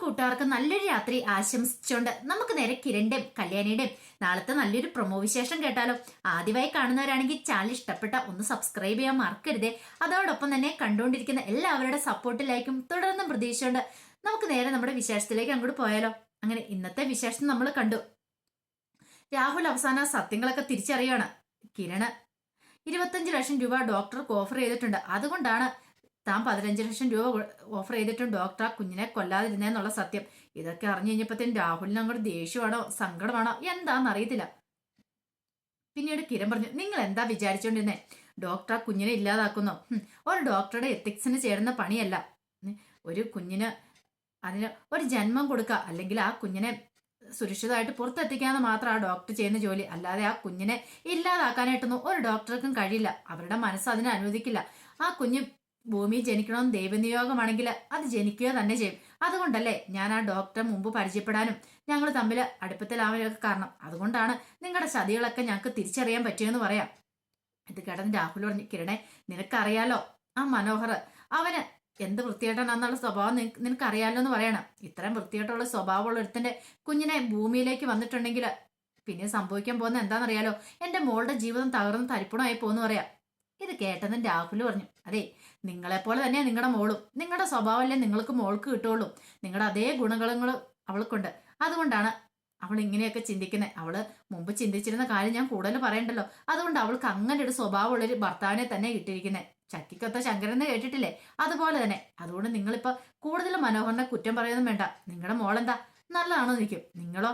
കൂട്ടുകാർക്കും നല്ലൊരു രാത്രി ആശംസിച്ചുകൊണ്ട് നമുക്ക് നേരെ കിരണിന്റെയും കല്യാണിയുടെയും നാളത്തെ നല്ലൊരു പ്രൊമോ വിശേഷം കേട്ടാലോ. ആദ്യമായി കാണുന്നവരാണെങ്കിൽ ചാനൽ ഇഷ്ടപ്പെട്ട ഒന്ന് സബ്സ്ക്രൈബ് ചെയ്യാൻ മറക്കരുതേ. അതോടൊപ്പം തന്നെ കണ്ടുകൊണ്ടിരിക്കുന്ന എല്ലാവരുടെ സപ്പോർട്ടിലായിരിക്കും തുടർന്നും പ്രതീക്ഷയുണ്ട്. നമുക്ക് നേരെ നമ്മുടെ വിശേഷത്തിലേക്ക് അങ്ങോട്ട് പോയാലോ. അങ്ങനെ ഇന്നത്തെ വിശേഷം നമ്മൾ കണ്ടു. രാഹുൽ അവസാന സത്യങ്ങളൊക്കെ തിരിച്ചറിയാണ്. കിരണ് ഇരുപത്തഞ്ച് ലക്ഷം രൂപ ഡോക്ടർക്ക് ഓഫർ ചെയ്തിട്ടുണ്ട്. അതുകൊണ്ടാണ് താൻ പതിനഞ്ച് ലക്ഷം രൂപ ഓഫർ ചെയ്തിട്ടും ഡോക്ടർ ആ കുഞ്ഞിനെ കൊല്ലാതിരുന്നേന്നുള്ള സത്യം. ഇതൊക്കെ അറിഞ്ഞു കഴിഞ്ഞപ്പോഴത്തേനും രാഹുലിന് അങ്ങോട്ട് ദേഷ്യമാണോ സങ്കടമാണോ എന്താണെന്ന് അറിയത്തില്ല പിന്നീട് കിരൺ പറഞ്ഞു നിങ്ങൾ എന്താ വിചാരിച്ചോണ്ടിരുന്നേ? ഡോക്ടർ ആ കുഞ്ഞിനെ ഇല്ലാതാക്കുന്നു. ഒരു ഡോക്ടറുടെ എത്തിക്സിന് ചേരുന്ന പണിയല്ല. ഒരു കുഞ്ഞിന് അതിന് ഒരു ജന്മം കൊടുക്കുക അല്ലെങ്കിൽ ആ കുഞ്ഞിനെ സുരക്ഷിതമായിട്ട് പുറത്തെത്തിക്കാന്ന് മാത്രം ആ ഡോക്ടർ ചെയ്യുന്ന ജോലി. അല്ലാതെ ആ കുഞ്ഞിനെ ഇല്ലാതാക്കാനായിട്ടൊന്നും ഒരു ഡോക്ടർക്കും കഴിയില്ല. അവരുടെ മനസ്സ് അതിനെ അനുവദിക്കില്ല. ആ കുഞ്ഞ് ഭൂമിയിൽ ജനിക്കണമെന്ന് ദൈവനിയോഗമാണെങ്കിൽ അത് ജനിക്കുക തന്നെ ചെയ്യും. അതുകൊണ്ടല്ലേ ഞാൻ ആ ഡോക്ടറെ മുമ്പ് പരിചയപ്പെടാനും ഞങ്ങൾ തമ്മിൽ അടുപ്പത്തിലാവാനൊക്കെ കാരണം. അതുകൊണ്ടാണ് നിങ്ങളുടെ ചതികളൊക്കെ ഞങ്ങൾക്ക് തിരിച്ചറിയാൻ പറ്റിയെന്ന് പറയാം. ഇത് കേട്ടെന്ന് രാഹുൽ പറഞ്ഞു കിരണെ നിനക്കറിയാലോ ആ മനോഹർ അവന് എന്ത് വൃത്തികെട്ടനാന്നുള്ള സ്വഭാവം നിനക്ക് നിനക്കറിയാലോ എന്ന് പറയണം. ഇത്രയും വൃത്തികെട്ടുള്ള സ്വഭാവമുള്ള ഒരുത്തന്റെ കുഞ്ഞിനെ ഭൂമിയിലേക്ക് വന്നിട്ടുണ്ടെങ്കിൽ പിന്നെ സംഭവിക്കാൻ പോകുന്ന എന്താണെന്നറിയാലോ? എന്റെ മോളുടെ ജീവിതം തകർന്ന് തരിപ്പണമായി പോകുന്നു പറയാം. ഇത് കേട്ടതും രാഹുൽ പറഞ്ഞു അതെ നിങ്ങളെപ്പോലെ തന്നെ നിങ്ങളുടെ മോളും നിങ്ങളുടെ സ്വഭാവമല്ലേ നിങ്ങൾക്ക് മോൾക്ക് കിട്ടുള്ളൂ നിങ്ങളുടെ അതേ ഗുണഗണങ്ങളും അവൾക്കുണ്ട്. അതുകൊണ്ടാണ് അവൾ ഇങ്ങനെയൊക്കെ ചിന്തിക്കുന്നത് അവൾ മുമ്പ് ചിന്തിച്ചിരുന്ന കാര്യം ഞാൻ കൂടുതൽ പറയണ്ടല്ലോ. അതുകൊണ്ട് അവൾക്ക് അങ്ങനെ ഒരു സ്വഭാവമുള്ളൊരു ഭർത്താവിനെ തന്നെ കിട്ടിയിരിക്കുന്നത് ചക്കിക്കൊത്ത ശങ്കരൻ കേട്ടിട്ടില്ലേ? അതുപോലെ തന്നെ. അതുകൊണ്ട് നിങ്ങളിപ്പോ കൂടുതൽ മനോഹരനെ കുറ്റം പറയുന്നതും വേണ്ട. നിങ്ങളുടെ മോളെന്താ? നല്ലതാണോ നിൽക്കും നിങ്ങളോ?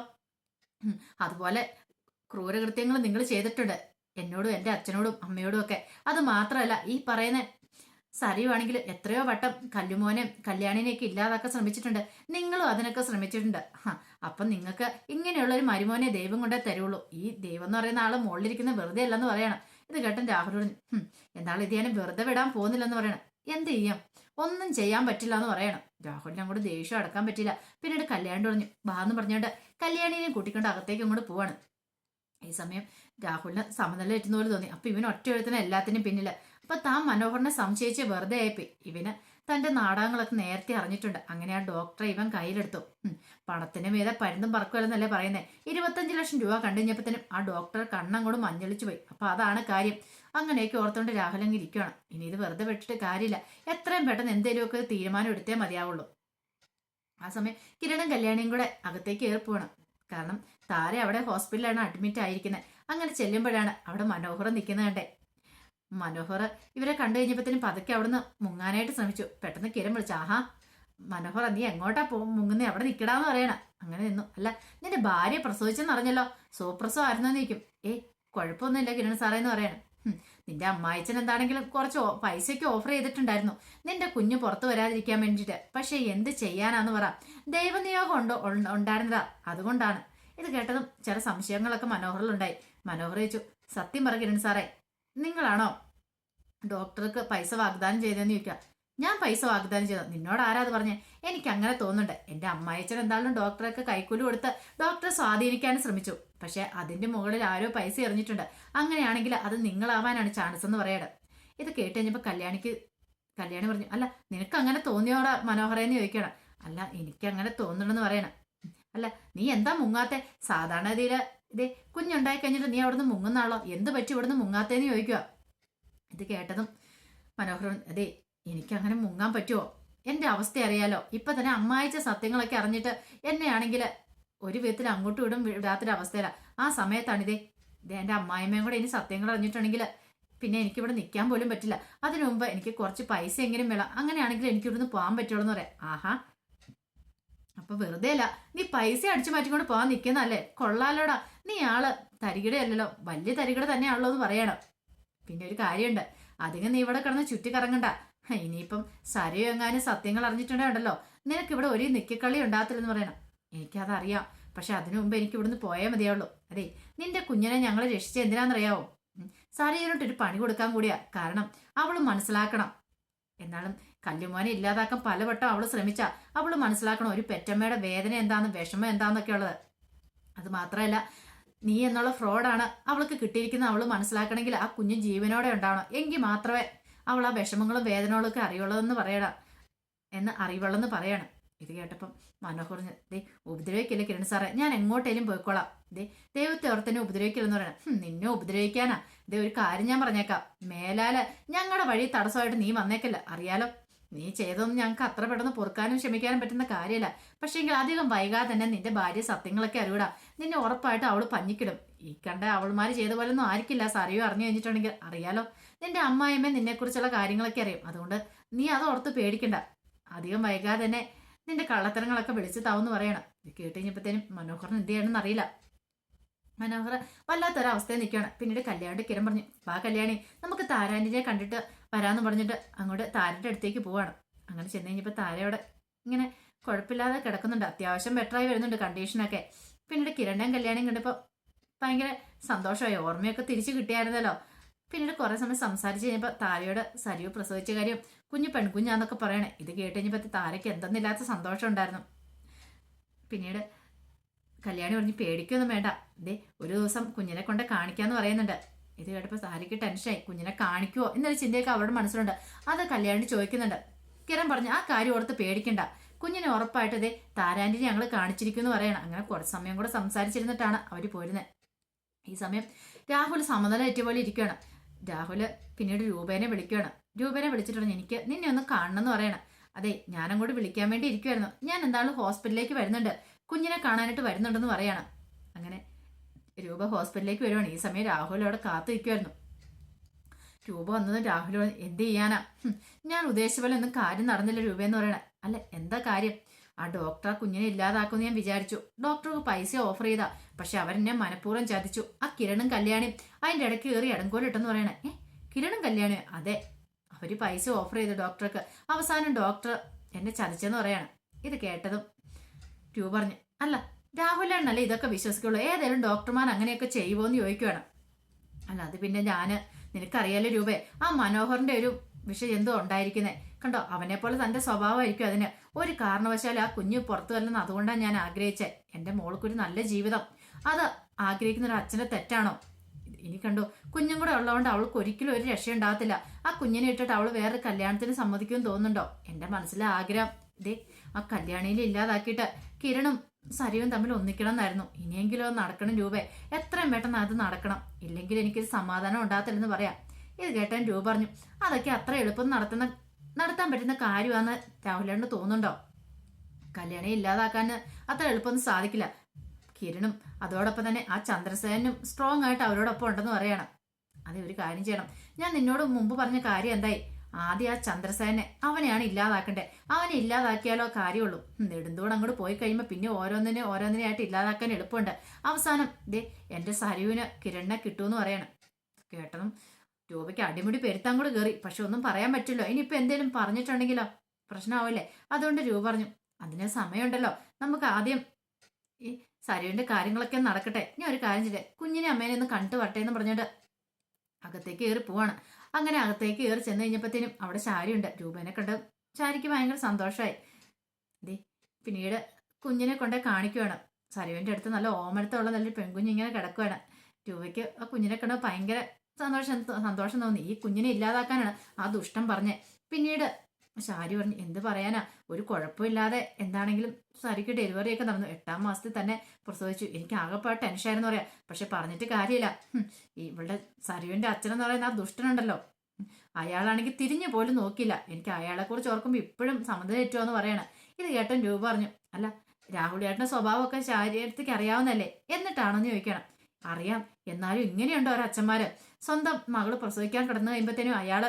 അതുപോലെ ക്രൂരകൃത്യങ്ങൾ നിങ്ങൾ ചെയ്തിട്ടുണ്ട്. എന്നോടും എന്റെ അച്ഛനോടും അമ്മയോടും ഒക്കെ. അത് മാത്രമല്ല ഈ പറയുന്ന സരിയുവാണെങ്കിൽ എത്രയോ വട്ടം കല്ലുമോനെ കല്യാണിനെയൊക്കെ ഇല്ലാതാക്കാൻ ശ്രമിച്ചിട്ടുണ്ട്. നിങ്ങളും അതിനൊക്കെ ശ്രമിച്ചിട്ടുണ്ട്. അപ്പം നിങ്ങൾക്ക് ഇങ്ങനെയുള്ള ഒരു മരുമോനെ ദൈവം കൊണ്ടേ തരുള്ളൂ. ഈ ദൈവം എന്ന് പറയുന്ന ആൾ മുകളിലിരിക്കുന്ന വെറുതെ അല്ലെന്ന് പറയണം. ഇത് കേട്ടൻ രാഹുൽ പറഞ്ഞു "ഹും, ഇത് ഞാൻ വെറുതെ വിടാൻ പോകുന്നില്ലെന്ന് പറയണം. എന്ത് ചെയ്യാം? ഒന്നും ചെയ്യാൻ പറ്റില്ല എന്ന് പറയണം. രാഹുലിനെ അങ്ങോട്ട് ദേഷ്യം അടക്കാൻ പറ്റില്ല. പിന്നീട് കല്യാണി പറഞ്ഞു ബാന്ന് പറഞ്ഞുകൊണ്ട് കല്യാണിനെ കൂട്ടിക്കൊണ്ട് അകത്തേക്ക് അങ്ങോട്ട് പോവാണ്. ഈ സമയം രാഹുലിന് സമനില എത്തുന്ന പോലെ തോന്നി. അപ്പൊ ഇവൻ ഒറ്റ എഴുത്തിന് എല്ലാത്തിനും പിന്നിൽ. അപ്പൊ താൻ മനോഹറിനെ സംശയിച്ച് വെറുതെ ആയിപ്പോയി ഇവന് തന്റെ നാടകങ്ങളൊക്കെ നേരത്തെ അറിഞ്ഞിട്ടുണ്ട്. അങ്ങനെ ആ ഡോക്ടറെ ഇവൻ കയ്യിലെടുത്തു. പണത്തിന് മീതെ പരുന്തും പറക്കുമല്ലെന്നല്ലേ പറയുന്നത് ഇരുപത്തഞ്ച് ലക്ഷം രൂപ കണ്ടു കഴിഞ്ഞപ്പോഴത്തേനും ആ ഡോക്ടർ കണ്ണങ്ങോട്ട് മഞ്ഞളിച്ചു പോയി. അപ്പൊ അതാണ് കാര്യം. അങ്ങനെയൊക്കെ ഓർത്തുകൊണ്ട് രാഹുൽ അങ്ങ് ഇരിക്കുകയാണ് ഇനി ഇത് വെറുതെ വിട്ടിട്ട് കാര്യമില്ല. എത്രയും പെട്ടെന്ന് എന്തെങ്കിലുമൊക്കെ തീരുമാനം എടുത്തേ മതിയാവുള്ളൂ. ആ സമയം കിരണും കല്യാണിയും കൂടെ അകത്തേക്ക് ഏർപ്പുവാണ് കാരണം താര അവിടെ ഹോസ്പിറ്റലാണ് അഡ്മിറ്റ് ആയിരിക്കുന്നത് അങ്ങനെ ചെല്ലുമ്പോഴാണ് അവിടെ മനോഹർ നിൽക്കുന്നത് കണ്ടേ. മനോഹർ ഇവരെ കണ്ടു കഴിഞ്ഞപ്പോഴത്തേനും പതുക്കെ അവിടുന്ന് മുങ്ങാനായിട്ട് ശ്രമിച്ചു. പെട്ടെന്ന് കിരം വിളിച്ചു ആഹാ മനോഹർ നീ എങ്ങോട്ടാ പോ മുങ്ങുന്നേ? അവിടെ നിൽക്കടാന്ന് പറയണം. അങ്ങനെ നിന്നു. അല്ല നിന്റെ ഭാര്യ പ്രസവിച്ചെന്ന് അറിഞ്ഞല്ലോ. സൂപ്രസവം ആയിരുന്നു നിൽക്കും ഏ കുഴപ്പമൊന്നുമില്ല കിരൺ സാറേ എന്ന് പറയണം. നിന്റെ അമ്മായിച്ചൻ എന്താണെങ്കിലും കുറച്ച് പൈസയ്ക്ക് ഓഫർ ചെയ്തിട്ടുണ്ടായിരുന്നു. നിന്റെ കുഞ്ഞ് പുറത്തു വരാതിരിക്കാൻ വേണ്ടിയിട്ട്. പക്ഷെ എന്ത് ചെയ്യാനാന്ന് പറ. ദൈവനിയോഗം ഉണ്ടോ ഉണ്ടായിരുന്നതാ. അതുകൊണ്ടാണ്. ഇത് കേട്ടതും ചില സംശയങ്ങളൊക്കെ മനോഹറിലുണ്ടായി. മനോഹർ ചോദിച്ചു സത്യം പറ സാറേ നിങ്ങളാണോ ഡോക്ടർക്ക് പൈസ വാഗ്ദാനം ചെയ്തതെന്ന് ചോദിക്കുക? ഞാൻ പൈസ വാഗ്ദാനം ചെയ്തു നിന്നോട് ആരാ അത് പറഞ്ഞേ? എനിക്ക് അങ്ങനെ തോന്നുന്നുണ്ട്. എന്റെ അമ്മായിച്ചൻ എന്തായാലും ഡോക്ടറൊക്കെ കൈക്കൂലി കൊടുത്ത് ഡോക്ടറെ സ്വാധീനിക്കാൻ ശ്രമിച്ചു. പക്ഷെ അതിന്റെ മുകളിൽ ആരോ പൈസ എറിഞ്ഞിട്ടുണ്ട്. അങ്ങനെയാണെങ്കിൽ അത് നിങ്ങളാവാനാണ് ചാൻസ് എന്ന് പറയണം ഇത് കേട്ട് കഴിഞ്ഞപ്പോൾ കല്യാണിക്ക് കല്യാണി പറഞ്ഞു അല്ല നിനക്ക് അങ്ങനെ തോന്നിയോടാ മനോഹരെന്ന് ചോദിക്കണം. അല്ല എനിക്ക് അങ്ങനെ തോന്നണമെന്ന് പറയണം. അല്ല നീ എന്താ മുങ്ങാത്തെ? സാധാരണ രീതിയിൽ ഇതേ കുഞ്ഞുണ്ടായി കഴിഞ്ഞിട്ട് നീ അവിടുന്ന് മുങ്ങുന്നാളോ? എന്ത് പറ്റി ഇവിടുന്ന് മുങ്ങാത്തേന്ന് ചോദിക്കുക ഇത് കേട്ടതും മനോഹരൻ അതെ എനിക്കങ്ങനെ മുങ്ങാൻ പറ്റുമോ എന്റെ അവസ്ഥ അറിയാലോ? ഇപ്പൊ തന്നെ അമ്മായിച്ച സത്യങ്ങളൊക്കെ അറിഞ്ഞിട്ട് എന്നെയാണെങ്കിൽ ഒരു വിധത്തിൽ അങ്ങോട്ടും ഇടും വിടാത്തൊരു അവസ്ഥയില. ആ സമയത്താണിതേ. ഇതേ എന്റെ അമ്മായിമ്മയും കൂടെ ഇനി സത്യങ്ങൾ അറിഞ്ഞിട്ടുണ്ടെങ്കിൽ പിന്നെ എനിക്കിവിടെ നിൽക്കാൻ പോലും പറ്റില്ല. അതിനു മുമ്പ് എനിക്ക് കുറച്ച് പൈസ എങ്കിലും വേണം. അങ്ങനെയാണെങ്കിൽ എനിക്ക് ഇവിടുന്ന് പോകാൻ പറ്റുള്ളൂ എന്ന് പറയാം. ആഹാ അപ്പൊ വെറുതെ അല്ല നീ പൈസ അടിച്ചു മാറ്റിക്കൊണ്ട് പോകാൻ നിൽക്കുന്നല്ലേ കൊള്ളാലോടാ. നീ ആൾ തരികിടയല്ലല്ലോ വലിയ തരികിട തന്നെയാണല്ലോ എന്ന് പറയണം. പിന്നെ ഒരു കാര്യമുണ്ട്. അധികം നീ ഇവിടെ കിടന്ന് ചുറ്റിക്കറങ്ങണ്ട. ഇനിയിപ്പം സരയോ എങ്ങാനും സത്യങ്ങൾ അറിഞ്ഞിട്ടുണ്ടല്ലോ നിനക്ക് ഇവിടെ ഒരു നിക്കക്കളി ഉണ്ടാകത്തില്ലെന്ന് പറയണം. എനിക്കതറിയാം. പക്ഷെ അതിനു മുമ്പ് എനിക്ക് ഇവിടുന്ന് പോയാൽ മതിയാവുള്ളൂ. അതെ നിന്റെ കുഞ്ഞിനെ ഞങ്ങൾ രക്ഷിച്ച എന്തിനാണെന്നറിയാവോ? സരയോട്ട് ഒരു പണി കൊടുക്കാൻ കൂടിയാ. കാരണം അവൾ മനസ്സിലാക്കണം. എന്നാലും കല്ലുമോനെ ഇല്ലാതാക്കാൻ പലവട്ടം അവൾ ശ്രമിച്ച. അവൾ മനസ്സിലാക്കണം ഒരു പെറ്റമ്മയുടെ വേദന എന്താന്ന് വിഷമം എന്താന്നൊക്കെ ഉള്ളത്. അത് മാത്രമല്ല നീ എന്നുള്ള ഫ്രോഡാണ് അവൾക്ക് കിട്ടിയിരിക്കുന്ന അവൾ മനസ്സിലാക്കണമെങ്കിൽ ആ കുഞ്ഞു ജീവനോടെ ഉണ്ടാവണം. എങ്കിൽ മാത്രമേ അവൾ ആ വിഷമങ്ങളും വേദനകളും ഒക്കെ അറിയുള്ളതെന്ന് പറയണം. എന്ന് അറിവുള്ളെന്ന് പറയണം. ഇത് കേട്ടപ്പം മനോഹർ ദേ ഉപദ്രവിക്കില്ല കിരൺ സാറേ? ഞാൻ എങ്ങോട്ടേലും പോയിക്കോളാം. ദേ ദൈവത്തെ ഓർത്തന്നെ ഉപദ്രവിക്കില്ലെന്ന് പറയണം. "ഹും, നിന്നെ ഉപദ്രവിക്കാനാ? ദേ ഒരു കാര്യം ഞാൻ പറഞ്ഞേക്കാം. മേലാൽ ഞങ്ങളുടെ വഴി തടസ്സമായിട്ട് നീ വന്നേക്കല്ല. അറിയാലോ? നീ ചെയ്തൊന്നും ഞങ്ങൾക്ക് അത്ര പെട്ടെന്ന് പൊറുക്കാനും ക്ഷമിക്കാനും പറ്റുന്ന കാര്യമല്ല പക്ഷേ എങ്കിൽ അധികം വൈകാതെ തന്നെ നിന്റെ ഭാര്യ സത്യങ്ങളൊക്കെ അറിവിടാ നിന്നെ ഉറപ്പായിട്ട് അവൾ പഞ്ഞിക്കിടും. ഈ കണ്ട അവൾമാര് ചെയ്ത പോലെ ഒന്നും ആയിരിക്കില്ല സറിയോ അറിഞ്ഞു കഴിഞ്ഞിട്ടുണ്ടെങ്കിൽ അറിയാലോ. നിന്റെ അമ്മായിമ്മ നിന്നെക്കുറിച്ചുള്ള കാര്യങ്ങളൊക്കെ അറിയും. അതുകൊണ്ട് നീ അത് ഓർത്ത് പേടിക്കണ്ട. അധികം വൈകാതെ തന്നെ നിന്റെ കള്ളത്തരങ്ങളൊക്കെ വിളിച്ച് താവെന്ന് പറയണം. ഇത് കേട്ട് കഴിഞ്ഞപ്പോഴത്തേനും മനോഹറിന് എന്ത് ചെയ്യണമെന്ന് അറിയില്ല. മനോഹർ വല്ലാത്തൊരവസ്ഥയിൽ നിൽക്കുകയാണ്. പിന്നീട് കല്യാണിന്റെ കിരൺ പറഞ്ഞു വാ കല്യാണി നമുക്ക് താരാന്റിനെ കണ്ടിട്ട് വരാന്ന് പറഞ്ഞിട്ട് അങ്ങോട്ട് താരന്റെ അടുത്തേക്ക് പോവാണ്. അങ്ങനെ ചെന്ന് കഴിഞ്ഞപ്പോൾ അവിടെ ഇങ്ങനെ കുഴപ്പമില്ലാതെ കിടക്കുന്നുണ്ട്. അത്യാവശ്യം ബെറ്ററായി വരുന്നുണ്ട് കണ്ടീഷനൊക്കെ പിന്നീട് കിരണ്ടൻ കല്യാണം കണ്ടപ്പോൾ ഭയങ്കര സന്തോഷമായി. ഓർമ്മയൊക്കെ തിരിച്ചു കിട്ടിയായിരുന്നല്ലോ. പിന്നീട് കുറേ സമയം സംസാരിച്ച് കഴിഞ്ഞപ്പോൾ താരയോട് സരിവ് പ്രസവിച്ച കാര്യം കുഞ്ഞു പെൺകുഞ്ഞാന്നൊക്കെ പറയണേ. ഇത് കേട്ട് കഴിഞ്ഞപ്പോൾ താരയ്ക്ക് എന്തെന്നില്ലാത്ത സന്തോഷം ഉണ്ടായിരുന്നു. പിന്നീട് കല്യാണി പറഞ്ഞ് പേടിക്കൊന്നും വേണ്ട. ദേ ഒരു ദിവസം കുഞ്ഞിനെ കൊണ്ട് കാണിക്കാന്ന് പറയുന്നുണ്ട്. ഇത് കേട്ടപ്പോൾ സാരിക്ക് ടെൻഷനായി കുഞ്ഞിനെ കാണിക്കുവോ എന്നൊരു ചിന്തയൊക്കെ അവരുടെ മനസ്സിലുണ്ട്. അത് കല്യാണി ചോദിക്കുന്നുണ്ട്. കിരൺ പറഞ്ഞു ആ കാര്യം ഓർത്ത് പേടിക്കണ്ട. കുഞ്ഞിനെ ഉറപ്പായിട്ട് ഇതേ താരാന്റി ഞങ്ങൾ കാണിച്ചിരിക്കുന്നു പറയണം. അങ്ങനെ കുറച്ച് സമയം കൂടെ സംസാരിച്ചിരുന്നിട്ടാണ് അവർ പോരുന്നത് ഈ സമയം രാഹുൽ സമനില ഏറ്റുപോലെ ഇരിക്കുകയാണ്. രാഹുൽ പിന്നീട് രൂപേനെ വിളിക്കുകയാണ്. രൂപേനെ വിളിച്ചിട്ട് പറഞ്ഞു എനിക്ക് നിന്നെ ഒന്ന് കാണണം എന്ന് പറയണം. അതെ ഞാനങ്ങോട്ട് വിളിക്കാൻ വേണ്ടി ഇരിക്കുമായിരുന്നു ഞാൻ എന്താണ് ഹോസ്പിറ്റലിലേക്ക് വരുന്നുണ്ട്. കുഞ്ഞിനെ കാണാനായിട്ട് വരുന്നുണ്ടെന്ന് പറയാണ്. അങ്ങനെ രൂപ ഹോസ്പിറ്റലിലേക്ക് വരുവാണ്. ഈ സമയം രാഹുൽ അവിടെ കാത്തു നിൽക്കുമായിരുന്നു രൂപ വന്നത് രാഹുൽ എന്ത് ചെയ്യാനാ? ഞാൻ ഉദ്ദേശിച്ച പോലെ ഒന്നും കാര്യം നടന്നില്ല രൂപ എന്ന് പറയണ. അല്ല എന്താ കാര്യം? ആ ഡോക്ടർ ആ കുഞ്ഞിനെ ഇല്ലാതാക്കുമെന്ന് ഞാൻ വിചാരിച്ചു. ഡോക്ടർക്ക് പൈസ ഓഫർ ചെയ്താ. പക്ഷെ അവരെന്നെ മനഃപൂർവം ചതിച്ചു. ആ കിരണും കല്യാണിയും അതിന്റെ ഇടയ്ക്ക് കയറി ഇടങ്കോലിട്ടെന്ന് പറയണേ. ഏ കിരണും കല്യാണി അതെ അവർ പൈസ ഓഫർ ചെയ്തു ഡോക്ടർക്ക്. അവസാനം ഡോക്ടർ എന്നെ ചതിച്ചെന്ന് പറയാണ്. ഇത് കേട്ടതും രൂപ പറഞ്ഞു അല്ല രാഹുലാണല്ലേ ഇതൊക്കെ വിശ്വസിക്കുള്ളൂ. ഏതെങ്കിലും ഡോക്ടർമാർ അങ്ങനെയൊക്കെ ചെയ്യുമോന്ന് ചോദിക്കുവാണ്. അല്ല അത് പിന്നെ ഞാൻ നിനക്കറിയാലോ രൂപേ ആ മനോഹറിന്റെ ഒരു വിഷയം എന്തോ ഉണ്ടായിരിക്കുന്നേ. കണ്ടോ അവനെ പോലെ തന്റെ സ്വഭാവമായിരിക്കും അതിന്. ഒരു കാരണവശാലും ആ കുഞ്ഞ് പുറത്തു വരലെന്ന് അതുകൊണ്ടാണ് ഞാൻ ആഗ്രഹിച്ചത് എന്റെ മോൾക്കൊരു നല്ല ജീവിതം. അത് ആഗ്രഹിക്കുന്ന ഒരു അച്ഛന്റെ തെറ്റാണോ? ഇനി കണ്ടോ കുഞ്ഞും കൂടെ ഉള്ളതുകൊണ്ട് അവൾക്ക് ഒരിക്കലും ഒരു രക്ഷയുണ്ടാകത്തില്ല. ആ കുഞ്ഞിനെ ഇട്ടിട്ട് അവൾ വേറെ കല്യാണത്തിന് സമ്മതിക്കുമെന്ന് തോന്നുന്നുണ്ടോ? എന്റെ മനസ്സിലെ ആഗ്രഹം. ഇതേ ആ കല്യാണിയിൽ ഇല്ലാതാക്കിയിട്ട് കിരണും സരിയും തമ്മിൽ ഒന്നിക്കണം എന്നായിരുന്നു ഇനിയെങ്കിലും അത് നടക്കണം രൂപേ. എത്രയും പെട്ടെന്ന് അത് നടക്കണം. ഇല്ലെങ്കിൽ എനിക്കൊരു സമാധാനം ഉണ്ടാകത്തില്ലെന്ന് പറയാം. ഇത് കേട്ടാൻ രൂപ പറഞ്ഞു. അതൊക്കെ അത്ര എളുപ്പം നടത്തുന്ന നടത്താൻ പറ്റുന്ന കാര്യമാണെന്ന് രാഹുലേണ്ട് തോന്നുന്നുണ്ടോ? കല്യാണം ഇല്ലാതാക്കാൻ അത്ര എളുപ്പമൊന്നും സാധിക്കില്ല. കിരണും അതോടൊപ്പം തന്നെ ആ ചന്ദ്രസേനും സ്ട്രോങ് ആയിട്ട് അവരോടൊപ്പം ഉണ്ടെന്ന് പറയണം. അതേ ഒരു കാര്യം ചെയ്യണം. ഞാൻ നിന്നോട് മുമ്പ് പറഞ്ഞ കാര്യം എന്തായി? ആദ്യം ആ ചന്ദ്രസേനെ അവനെയാണ് ഇല്ലാതാക്കണ്ടേ? അവനെ ഇല്ലാതാക്കിയാലോ കാര്യമുള്ളൂ. നെടുന്തോട് അങ്ങോട്ട് പോയി കഴിയുമ്പോൾ പിന്നെ ഓരോന്നിനെ ഓരോന്നിനെ ആയിട്ട് ഇല്ലാതാക്കാൻ എളുപ്പമുണ്ട്. അവസാനം ദേ എന്റെ സരുവിന് കിരണിനെ കിട്ടുമെന്ന് പറയണം. കേട്ടതും രൂപയ്ക്ക് അടിമുടി പെരുത്താൻ കൂടെ കയറി പക്ഷെ ഒന്നും പറയാൻ പറ്റില്ലോ ഇനിയിപ്പോ എന്തേലും പറഞ്ഞിട്ടുണ്ടെങ്കിലോ? പ്രശ്നമാവില്ലേ അതുകൊണ്ട് രൂപ പറഞ്ഞു അതിന് സമയമുണ്ടല്ലോ. നമുക്ക് ആദ്യം ഈ സരുവിന്റെ കാര്യങ്ങളൊക്കെ നടക്കട്ടെ. ഞാൻ ഒരു കാര്യം ചെയ്തേ കുഞ്ഞിനെ അമ്മേനെ ഒന്ന് കണ്ടു വട്ടേന്ന് പറഞ്ഞിട്ട് അകത്തേക്ക് കയറി പോവാണ്. അങ്ങനെ അകത്തേക്ക് കയറി ചെന്ന് കഴിഞ്ഞപ്പോഴത്തേനും അവിടെ ശാരിയുണ്ട്. രൂപേനെ കണ്ട് ശാരിക്ക് ഭയങ്കര സന്തോഷമായി ദേ പിന്നീട് കുഞ്ഞിനെ കൊണ്ടേ കാണിക്കുവാണ്. സരുവിന്റെ അടുത്ത് നല്ല ഓമനത്തുള്ള നല്ലൊരു പെൺകുഞ്ഞ് ഇങ്ങനെ കിടക്കുവാണ്. രൂപയ്ക്ക് ആ കുഞ്ഞിനെ കണ്ട് ഭയങ്കര സന്തോഷം സന്തോഷം തോന്നി. ഈ കുഞ്ഞിനെ ഇല്ലാതാക്കാനാണ് ആ ദുഷ്ടം പറഞ്ഞേ. പിന്നീട് ശാരി പറഞ്ഞു എന്ത് പറയാനാ? ഒരു കുഴപ്പമില്ലാതെ എന്താണെങ്കിലും സാരിക്ക് ഡെലിവറി ഒക്കെ നടന്നു. എട്ടാം മാസത്തിൽ തന്നെ പ്രസവിച്ചു. എനിക്ക് ആകെപ്പാട് ടെൻഷനായിരുന്നു പറയാം. പക്ഷെ പറഞ്ഞിട്ട് കാര്യമില്ല. ഇവളുടെ സരുവിന്റെ അച്ഛനെന്ന് പറയുന്ന ആ ദുഷ്ടനുണ്ടല്ലോ. അയാളാണെങ്കിൽ തിരിഞ്ഞു പോലും നോക്കില്ല എനിക്ക് അയാളെ കുറിച്ച് ഓർക്കുമ്പോൾ ഇപ്പോഴും സമ്മതം തെറ്റുമെന്ന് പറയണം. ഇത് ഏട്ടൻ രൂപ പറഞ്ഞു അല്ല രാഹുൽ ഏട്ടന്റെ സ്വഭാവമൊക്കെ ശാരീരത്തേക്ക് അറിയാവുന്നല്ലേ എന്നിട്ടാണെന്ന് ചോദിക്കണം. അറിയാം. എന്നാലും ഇങ്ങനെയുണ്ടോ ഒരച്ഛന്മാര്? സ്വന്തം മകൾ പ്രസവിക്കാൻ കിടന്നു കഴിയുമ്പോഴത്തേനും അയാൾ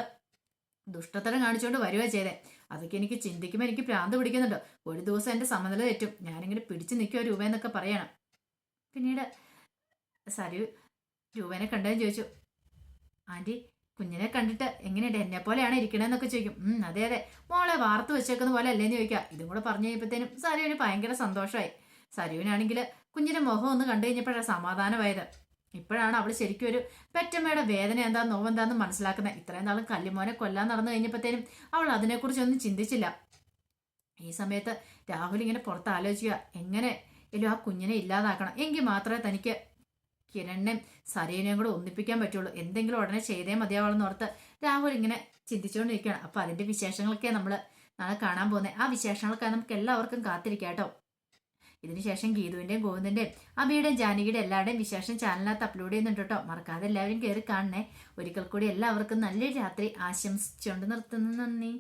ദുഷ്ടത്തരം കാണിച്ചുകൊണ്ട് വരുവാ ചെയ്തേ. അതൊക്കെ എനിക്ക് ചിന്തിക്കുമ്പോൾ എനിക്ക് ഭ്രാന്ത് പിടിക്കുന്നുണ്ട്. ഒരു ദിവസം എന്റെ സമനില തെറ്റും. ഞാനിങ്ങനെ പിടിച്ചു നിൽക്കുക രൂപ എന്നൊക്കെ പറയണം. പിന്നീട് സരു രൂപേനെ കണ്ടതെന്ന് ചോദിച്ചു ആന്റി കുഞ്ഞിനെ കണ്ടിട്ട് എങ്ങനെയുണ്ട്? എന്നെ പോലെയാണ് ഇരിക്കണേന്നൊക്കെ ചോദിക്കും. അതെ അതെ. മോളെ വാർത്ത് വെച്ചേക്കുന്ന പോലെ അല്ലേന്ന് ചോദിക്കാം. ഇതും കൂടെ പറഞ്ഞു കഴിഞ്ഞപ്പോഴത്തേനും സരുവിന് ഭയങ്കര സന്തോഷമായി സരുവിനാണെങ്കിൽ കുഞ്ഞിന്റെ മുഖം ഒന്ന് കണ്ടു കഴിഞ്ഞപ്പോഴാണ് സമാധാനമായത്. ഇപ്പോഴാണ് അവൾ ശരിക്കും ഒരു പെറ്റമ്മയുടെ വേദന എന്താ നോവെന്താന്ന് മനസ്സിലാക്കുന്നത്. ഇത്രയും നാളും കല്ലിമോനെ കൊല്ലാൻ നടന്നു കഴിഞ്ഞപ്പോഴത്തേനും അവൾ അതിനെക്കുറിച്ചൊന്നും ചിന്തിച്ചില്ല. ഈ സമയത്ത് രാഹുൽ ഇങ്ങനെ പുറത്ത് ആലോചിക്കുക എങ്ങനെ എല്ലാം ആ കുഞ്ഞിനെ ഇല്ലാതാക്കണം. എങ്കിൽ മാത്രമേ തനിക്ക് കിരണിനെയും സരീനെയും കൂടെ ഒന്നിപ്പിക്കാൻ പറ്റുള്ളൂ. എന്തെങ്കിലും ഉടനെ ചെയ്തേ മതിയാവുള്ളൂ ഓർത്ത് രാഹുൽ ഇങ്ങനെ ചിന്തിച്ചുകൊണ്ടിരിക്കുകയാണ്. അപ്പൊ അതിന്റെ വിശേഷങ്ങളൊക്കെ നമ്മൾ നാളെ കാണാൻ പോകുന്നത്. ആ വിശേഷങ്ങളൊക്കെ നമുക്ക് എല്ലാവർക്കും കാത്തിരിക്കാം കേട്ടോ. ഇതിനുശേഷം ഗീതുവിന്റെയും ഗോവിന്ദന്റെയും അബിയുടെയും ജാനകിയുടെ എല്ലാവരുടെയും വിശേഷം ചാനലിനകത്ത് അപ്ലോഡ് ചെയ്യുന്നുണ്ട് കേട്ടോ മറക്കാതെ എല്ലാവരും കയറി കാണണേ. ഒരിക്കൽ കൂടി എല്ലാവർക്കും നല്ലൊരു രാത്രി ആശംസിച്ചുകൊണ്ട് നിർത്തുന്നു. നന്ദി.